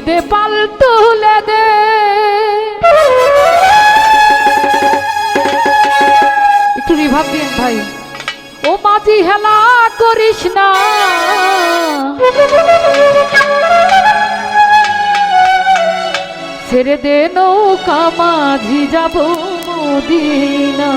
দে পাল তুলে দে। একটু রিভাব দিন ভাই। ও মাঝি হেলা করিস না। ছেড়ে দে নৌকা, মাঝি, যাব মদিনা।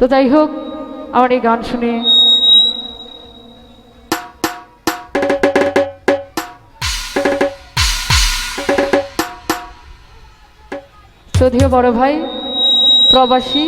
তো যাই হোক আমার এই গান শুনে শ্রদ্ধেয় বড় ভাই প্রবাসী